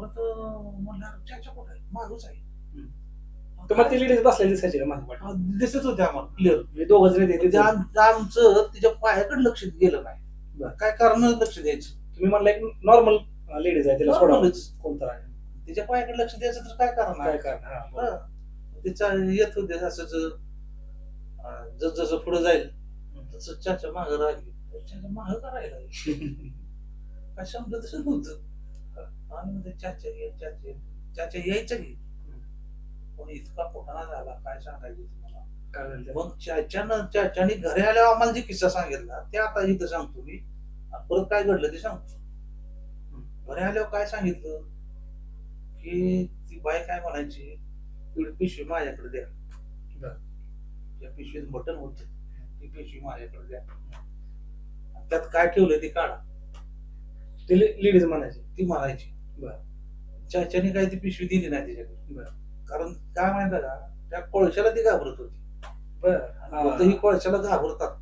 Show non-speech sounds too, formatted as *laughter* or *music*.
परत म्हणलं चाचा कुठे आहे? मागच आहे. तुम्हाला ती लेडीज बसलेली दिसायची का मागे हा, दिसत होते आम्हाला. क्लिअर म्हणजे दोघं जण येते आमचं तिच्या पायाकडे लक्ष गेलं नाही. बरं. काय कारण लक्ष द्यायचं? तुम्ही म्हणला एक नॉर्मल लेडीज आहे तिला सोडा. Normalच. कोणता आहे? तिच्या पायाकडे लक्ष द्यायचं तर काय कारण काय आहे? कारण हा. हा. तिचा येत होते असंच अं, जस जसं पुढे जाईल तसं चाचा मागं राहिली. चाचा मागं करायला लागली. *laughs* काय समजलं तसं नव्हतं. आणि चाचा ये चाचा ये. चाचा यायचं की? पण इतका पोटाना झाला काय सांगायचं तुम्हाला? मग चाच्यानं चाच्याने घरी आल्यावर आम्हाला जे किस्सा सांगितला ते आता इथं सांगतो मी. परत काय घडलं ते सांगतो. घरी आल्यावर काय सांगितलं? की ती बाई काय म्हणायची? एवढी पिशवी माझ्याकडे द्या. त्या पिशवीत बटन होत. ती पिशवी माझ्याकडे द्या. त्यात काय ठेवलं ते काढा. ती लेडीज म्हणायची ती म्हणायची बरं. चाच्याने काय ती पिशवी दिली नाही तिच्याकडे? बरं. कारण काय माहिती का त्या कोळशाला ती घाबरत होती. बर. ही. कोळशाला घाबरतात.